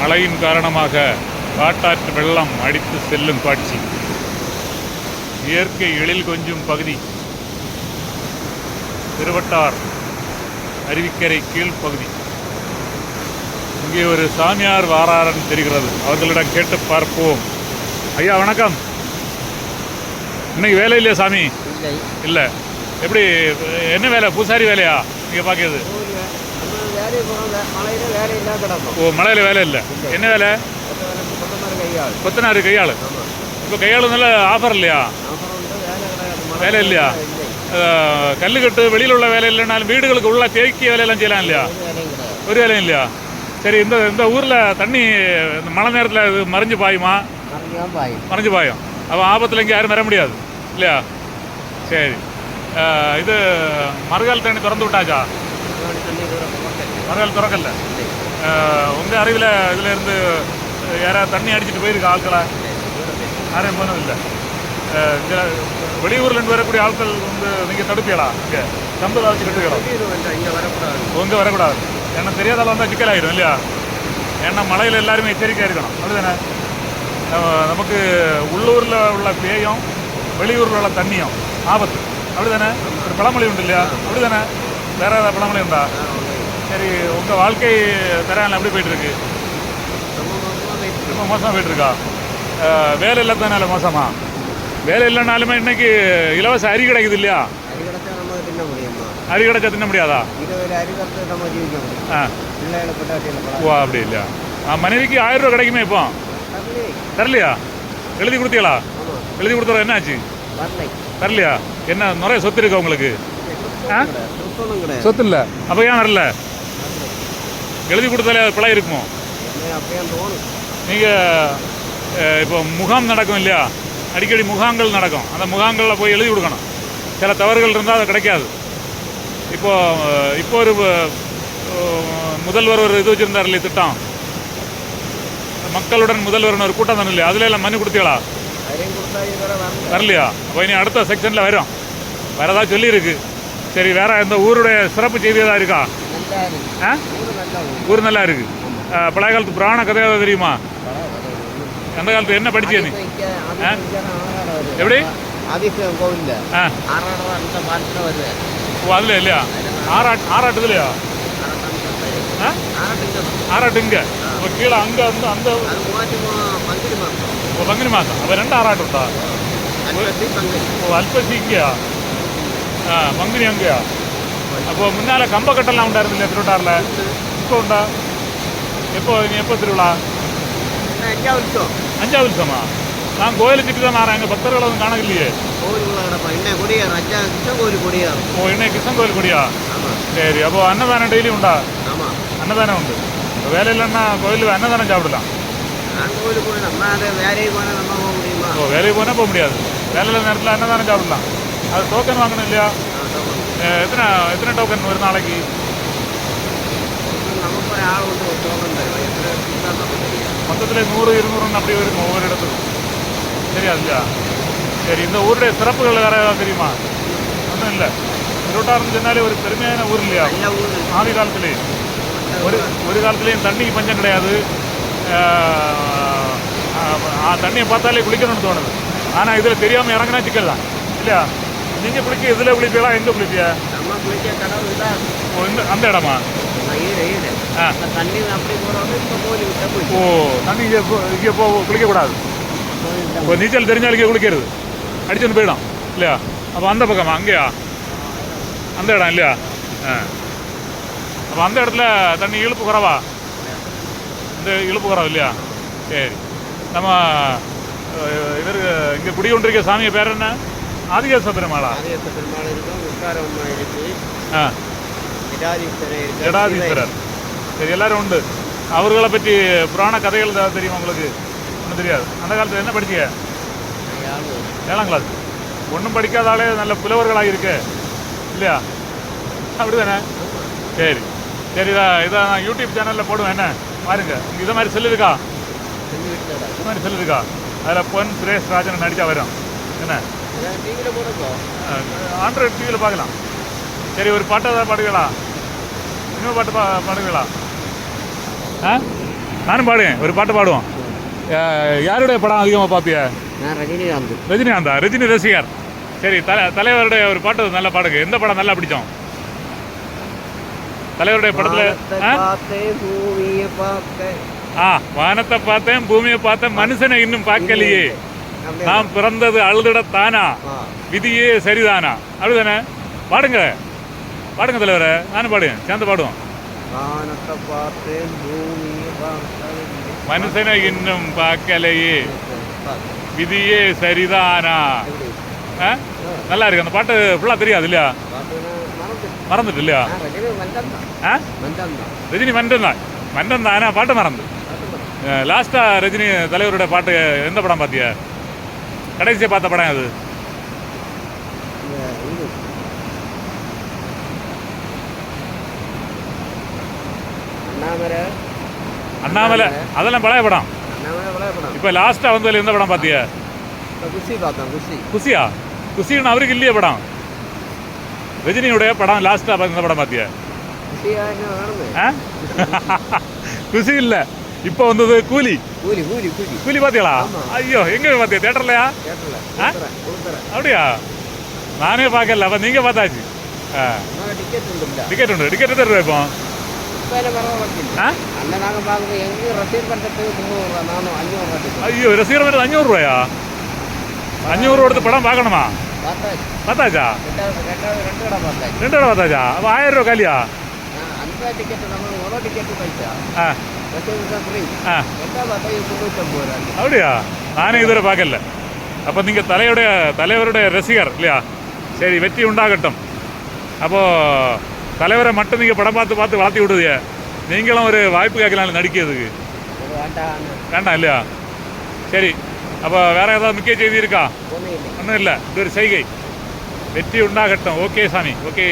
மழையின் காரணமாக காட்டாற்று வெள்ளம் அடித்து செல்லும் காட்சி. இயற்கை எழில் கொஞ்சும் பகுதி. திருவட்டார் அருவிக்கரை கீழ்ப்பகுதி இங்கே ஒரு சாமியார் வாராரன் தெரிகிறது. அவர்களிடம் கேட்டு பார்ப்போம். ஐயா வணக்கம். இன்னைக்கு வேலை இல்லையா சாமி? இல்லை. இல்லை. எப்படி என்ன வேலை? பூசாரி வேலையா? நீங்கள் பார்க்கறது நம்ம வேலையை போகிறோம் மழையில் வேலை இல்லாத கிடக்கும் ஓ மழையில் வேலை இல்லை. என்ன வேலை? கொத்தனார் கையாள். இப்போ கையாள் நல்ல ஆஃபர் இல்லையா? வேலை இல்லையா? கல்லுக்கட்டு வெளியில் உள்ள வேலை இல்லைனாலும் வீடுகளுக்கு உள்ள தேக்கிய வேலையெல்லாம் செய்யலாம் இல்லையா? ஒரு வேலையும் இல்லையா? சரி இந்த இந்த ஊரில் தண்ணி இந்த மழை நேரத்தில் இது மறைஞ்சு பாயுமா? மறைஞ்சு பாயும். அப்போ ஆபத்தில் இங்கே யாரும் வர முடியாது இல்லையா? சரி. இது மறுகால் தண்ணி திறந்து விட்டாச்சா? பக்கம் திறக்கல. உங்கள் அறிவில் இதில் இருந்து யாராவது தண்ணி அடிச்சிட்டு போயிருக்கா ஆட்களா? யாரையும் போனது இல்லை இந்த வெளியூர்ல இருந்து வரக்கூடிய ஆட்கள் வந்து நீங்கள் தடுப்பீங்களா? இங்கே சம்பளம் வச்சு கட்டுக்கலாம் வேண்டாம் இங்கே வரக்கூடாது. உங்க வரக்கூடாது ஏன்னா தெரியாதால வந்தால் சிக்கலாயிடும் இல்லையா? ஏன்னா மழையில் எல்லாருமே எச்சரிக்கையாக இருக்கணும். அப்படிதானே? நமக்கு உள்ளூரில் உள்ள பேயும் வெளியூரில் உள்ள தண்ணியும் ஆபத்து. அப்படிதானே? ஒரு பழமொழி உண்டு இல்லையா? அப்படிதானே? வேற ஏதாவது பழமொழி உண்டா? சரி உங்கள் வாழ்க்கை தரான் எப்படி போயிட்டு இருக்கு ரொம்ப மோசமாக போயிட்டு இருக்கா அஹ், வேலை இல்லாதனால மோசமா? வேலை இல்லைனாலுமே இன்னைக்கு இலவச அரி கிடைக்குது இல்லையா? அரி கிடச்சா தின்ன முடியாதா? ஆ. ஓ அப்படி இல்லையா? ஆ, மனைவிக்கு ஆயிரம் ரூபா கிடைக்குமே இப்போ? தரலை தரலையா? எழுதி கொடுத்தீங்களா? எழுதி கொடுத்தா என்ன ஆச்சு வரலை. தரலையா? என்ன நிறைய சொத்து இருக்கா உங்களுக்கு? சொத்து இல்லை. அப்போ ஏன் வரல? எழுதி கொடுத்தாலே அது பிழை இருக்குமோ? நீங்கள் இப்போ முகாம் நடக்கும் இல்லையா? அடிக்கடி முகாம்கள் நடக்கும். அந்த முகாம்களில் போய் எழுதி கொடுக்கணும். சில தவறுகள் இருந்தால் அது கிடைக்காது. இப்போ இப்போ ஒரு முதல்வர் ஒரு இது வச்சுருந்தார் இல்லையா திட்டம்? மக்களுடன் முதல்வர்னு ஒரு கூட்டம் தானே இல்லையா? அதில் எல்லாம் மனு கொடுத்தீங்களா? வரலையா? அப்போ இனி அடுத்த செக்ஷனில் வரும். வரதா சொல்லியிருக்கு. சரி வேற இந்த ஊருடைய சிறப்பு செய்தி நல்லா இருக்கு. ஆ? ஊர் நல்லா ஊர் ஊர் நல்லா இருக்கு அஹ், பழைய காலத்து புராண கதை ஏதாவது தெரியுமா அந்த காலத்து என்ன படிச்சே நீ ஆ? எப்படி? ஆதிசம் கோவில்ல ஆ ஆறாடம் அந்த பாட்டில் வருது ஓ அதில் இல்லையா ஆறாட் ஆறாட்டுதுலையா ஆ ஆறாட்டு இங்கே இப்போ கீழே அங்கே வந்து அந்த அது மூவாயிரத்தி பங்குடி மாதம் ஓ, பங்குனி மாதம் அப்போ ரெண்டு ஆறாட்டு உண்டா அன்பத்தி பங்குடி ஓ அல்பசி இங்கேயா ஆ பங்குனி அங்கேயா அப்போ முன்னால் கம்ப கட்டெல்லாம் உண்டா இருந்தில்லையா திருவட்டாரில் இப்போ உண்டா எப்போ நீ எப்போ திருவிழா அஞ்சாவது வருஷம் அஞ்சாவது வருஷமா நான் கோயிலை சுற்றி தான் நான் எங்கள் பக்தர்களை வந்து காண இல்லையே கோவிலுக்குள்ள கிடப்பா என்ன கொடியார் அஞ்சாவது வருஷம் கோவில் கொடியார் ஓ என்ன கிருஷ்ணன் கோயில் கொடியா ஆமாம் சரி அப்போ அன்னதானம் டெய்லி உண்டா ஆமாம் அன்னதானம் உண்டு இப்போ வேலை இல்லைன்னா கோயிலுக்கு அன்னதானம் சாப்பிடலாம் நான் கோவிலுக்கு போய் நம்ம அதை வேலையை போனால் நம்ம போக முடியுமா ஓ வேலைக்கு போனால் போக முடியாது வேலையில் நேரத்தில் அன்னதானம் சாப்பிடலாம் அது டோக்கன் வாங்கணும் இல்லையா அஹ், எத்தனை எத்தனை டோக்கன் ஒரு நாளைக்கு நமக்கு ஒரு ஆள் வந்து ஒரு டோக்கன் தருவோம் எத்தனை வருஷம் தான் நமக்கு தெரியும் மொத்தத்தில் நூறு இருநூறுன்னு அப்படி இருக்கும் ஒவ்வொரு இடத்துக்கும். தெரியாது இல்லையா? சரி இந்த ஊருடைய சிறப்புகள் வேறு ஏதாவது தெரியுமா? ஒன்றும் இல்லை. திருவட்டாரம் சொன்னாலே ஒரு பெருமையான ஊர் இல்லையா? நல்ல ஊர் ஆதி காலத்திலே. ஒரு ஒரு காலத்துலேயும் தண்ணிக்கு பஞ்சம் கிடையாது. ஆஹ், ஆஹ், தண்ணியை பார்த்தாலே குளிக்கணும்னு தோணுது. ஆனால் இதில் தெரியாமல் இறங்கினா சிக்கல் தான். இல்லையா? நீங்கள் குளிக்க இதில் குளிப்பீங்களா? எங்கே குளிப்பியா நம்ம குளிக்க தான். ஓ இந்த அந்த இடமா? ஓ தண்ணி இங்கே இங்கே போ குளிக்கக்கூடாது இப்போ நீச்சல் தெரிஞ்சாலும் இங்கே குளிக்கிறது அடிச்சுன்னு போயிடும் இல்லையா அப்போ அந்த பக்கமா அங்கேயா அந்த இடம் இல்லையா ஆ அப்போ அந்த இடத்துல தண்ணி இழுப்பு குறவா இந்த இழுப்பு குறவு இல்லையா சரி நம்ம இவர் இங்கே குடிகொண்டிருக்க சாமியை பேர் என்ன ஆதிகேச பெருமாளா ஆதியத்த பெருமாள் இருக்கும் ஆ ஜடாதீஸ்வரர் சரி எல்லாரும் உண்டு. அவர்களை பற்றி புராண கதைகள் ஏதாவது தெரியுமா உங்களுக்கு? ஒன்றும் தெரியாது. அந்த காலத்தில் என்ன படிச்சீங்க? ஏழாம் கிளாஸ் ஒன்றும் படிக்காத ஆளே நல்ல புலவர்களாக இருக்கு. இல்லையா? அப்படிதானே? சரி. சரி இதா இதை நான் யூடியூப் சேனலில் போடுவேன். என்ன? பாருங்க. இது மாதிரி செல்லு இருக்கா செஞ்சு விட்டுறா இது மாதிரி செல்லு இருக்கா அதில் பொன் சுரேஷ் ராஜன் நடிச்சா வரும். என்ன? ஆண்ட்ராய்டு டிவியில் பார்க்கலாம். சரி ஒரு பாட்டு ஏதாவது இன்னொரு பாட்டு பா பாடுவீங்களா? ஆ? நானும் பாடுவேன். ஒரு பாட்டு பாடுவோம். யாருடைய படம் அதிகமாக பார்ப்பிய நான் ரஜினிகாந்த். ரஜினிகாந்தா? ரஜினி ரசிகர். சரி தலை தலைவருடைய ஒரு பாட்டு நல்ல பாடுங்க. எந்த படம் நல்லா பிடிச்சோம் தலைவருடைய படத்தில் ஆ? வானத்தை பார்த்தேன் பூமியை பார்த்தேன் மனுஷனை இன்னும் பார்க்கலையே. நாம் பிறந்தது அழுதுடத்தானா? ஆ. விதியே சரிதானா? அப்படிதானே பாடுங்க. பாடுங்க தலைவரை. நானும் பாடுவேன். சேர்ந்து பாடுவோம். வானத்தை பார்த்தேன் மனுஷனை இன்னும் பார்க்கலையே. விதியே சரிதானா? நல்லா இருக்கு. அந்த பாட்டு ஃபுல்லாக தெரியாது இல்லையா? மறந்துட்டு இல்லையா? ரஜினி மன்றம் தான். மன்றம் மந்தன் தான்? ஆனால் பாட்டு மறந்து. லாஸ்டா ரஜினி தலைவருடைய பாட்டு எந்த படம் பார்த்திய கடைசியாக பார்த்த படம் அது இந்த இது அண்ணாமலை. அண்ணாமலை அதெல்லாம் பழைய படம். இப்போ லாஸ்ட்டாக வந்ததில் எந்த படம் பார்த்திய குஷி பார்த்தேன் குஷி. குசியா குசின்னு அவருக்கு இல்லையே படம். ரஜினியுடைய படம் லாஸ்ட்டாக எந்த படம் பார்த்திய குஷியா குசி இல்லை. இப்போ வந்தது கூலி. கூலி கூலி கூலி. கூலி பார்த்தீங்களா. ஐயோ எங்கே பார்த்தியா தேட்டர்லையா அப்படியா? நானே பார்க்கல அப்போ நீங்கள் பார்த்தாச்சு. டிக்கெட் உண்டுல்ல டிக்கெட் உண்டு டிக்கெட் எத்தனை இப்போ ஐயோ ரசிகர் மாதிரி அஞ்சூறு ரூபாயா? அஞ்சூறு கொடுத்து படம் பார்க்கணுமா? பார்த்தாச்சு. ரெண்டு கடை பார்த்தாச்சு. அப்போ ஆயிரம் ரூபா காலியா? ரூபா அப்படியா? நானே இதுவரை பார்க்கல. அப்போ நீங்கள் தலையுடைய தலைவருடைய ரசிகர் இல்லையா? சரி வெற்றி உண்டாகட்டும். அப்போது தலைவரை மட்டும் நீங்கள் படம் பார்த்து பார்த்து வளர்த்தி விடுதிய நீங்களும் ஒரு வாய்ப்பு கேட்கலாம் நடிக்கிறதுக்கு வேண்டாம். இல்லையா? சரி. அப்போ வேற ஏதாவது முக்கிய செய்தி இருக்கா? ஒன்றும் இல்லை. இது ஒரு செய்கை. வெற்றி உண்டாகட்டும். ஓகே சாமி. ஓகே.